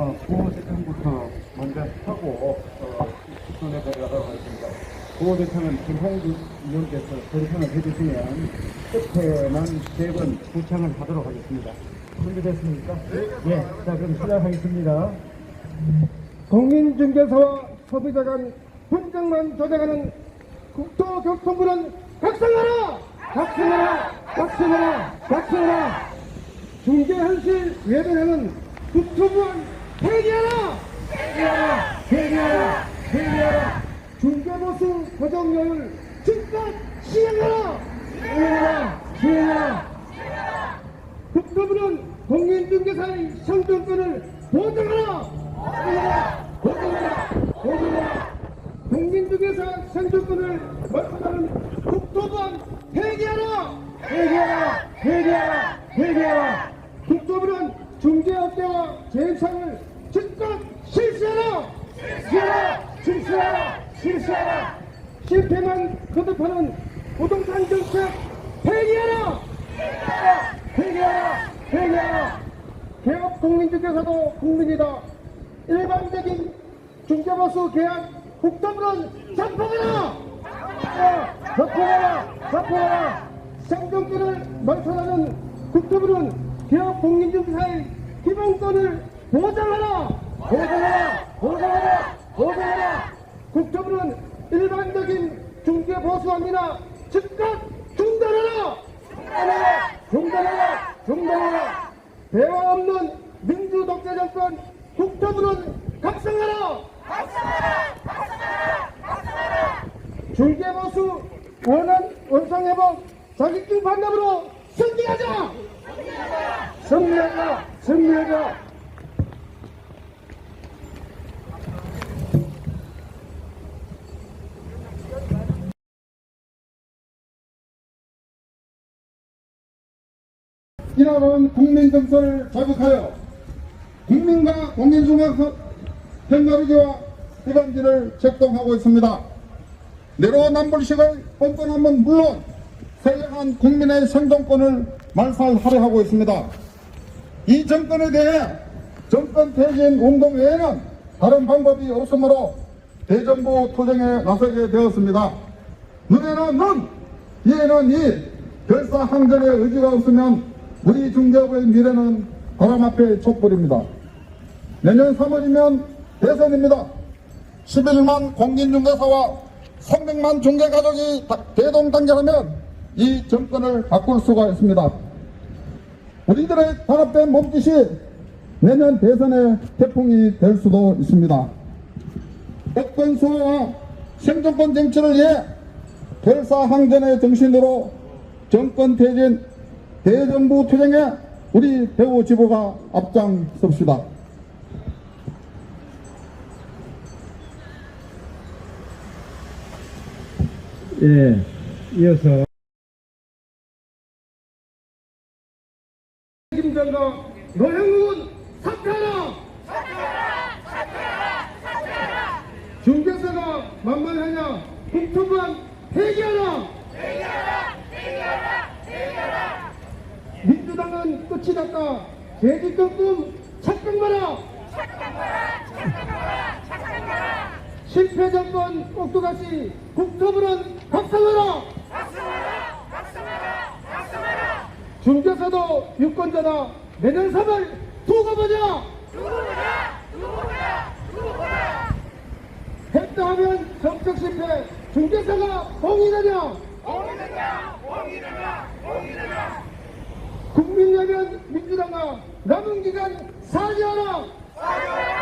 어, 구호 대통부터 먼저 하고 어, 손에 들어가도록 하겠습니다. 구호 대통은 김상주 의원께서 선창을 해주시면 끝에만 세 번 구창을 하도록 하겠습니다. 준비됐습니까? 예. 자, 그럼 시작하겠습니다. 공인중개사와 소비자 간 분쟁만 조장하는 국토교통부는 각성하라! 각성하라! 각성하라! 각성하라! 중개현실 외면하는 국토부원 폐기하라! 폐기하라! 폐기하라! 폐기하라! 중개보수 고정료율 즉각 시행하라! 시행하라! 시행하라! 국토부는 공인중개사의 상정권을 보장하라! 보장하라! 보장하라! 보장하라! 공인중개사 상정권을 말씀하는 국토부는 폐기하라! 폐기하라! 폐기하라! 폐기하라! 국토부는 중개업계와 제일상을 즉각 실시하라! 실시하라! 실시하라! 실시하라! 실패만 거듭하는 부동산 정책 폐기하라! 회개하라! 회개하라! 개업 국민중개사도 국민이다. 일반적인 중개보수 계약 국토부는 작성하라! 작성하라! 작성하라! 생존권을 말살하는 국토부는 개업 국민중개사의 기본권을 보장하라! 보장하라! 보장하라! 보장하라! 국토부는 일반적인 중개보수합니다. 즉각 중단하라! 중단하라! 중단하라! 중단하라! 대화 없는 민주 독재 정권 국토부는 각성하라! 중개보수 원한 원상 회복 자격증 반납으로 승리하자! 승리하자! 승리하자! 이라는 국민 정서를 자극하여 국민과 공인중개사 편가르기와 일반지를 책동하고 있습니다. 내로남불식의 뻔뻔함은 물론 선량한 국민의 생존권을 말살하려 하고 있습니다. 이 정권에 대해 정권 퇴진 운동 외에는 다른 방법이 없으므로 대정부 투쟁에 나서게 되었습니다. 눈에는 눈, 이에는 이, 결사항전의 의지가 없으면 우리 중개업의 미래는 바람 앞에 촛불입니다. 내년 3월이면 대선입니다. 11만 공인중개사와 300만 중개가족이 다- 대동단결하면 이 정권을 바꿀 수가 있습니다. 우리들의 단합된 몸짓이 내년 대선의 태풍이 될 수도 있습니다. 어떤 수호와 생존권 쟁취를 위해 결사항전의 정신으로 정권 퇴진 대정부 투쟁에 우리 배우 지부가 앞장섭시다. 예. 이어서 김정과 노영훈 사퇴하라! 중개사가 만만하냐? 국토부안 폐기하라! 민주당은 끝이 났다. 대집권 꿈 착각 마라! 실패 정권 꼭두가시 국토부는 각성하라! 중개사도 유권자다. 내년 3월 두고 보자. 했다 하면 정책 실패. 중개사가 공인하냐? 국민연연 민 주당아 남은 기간 사죄하라.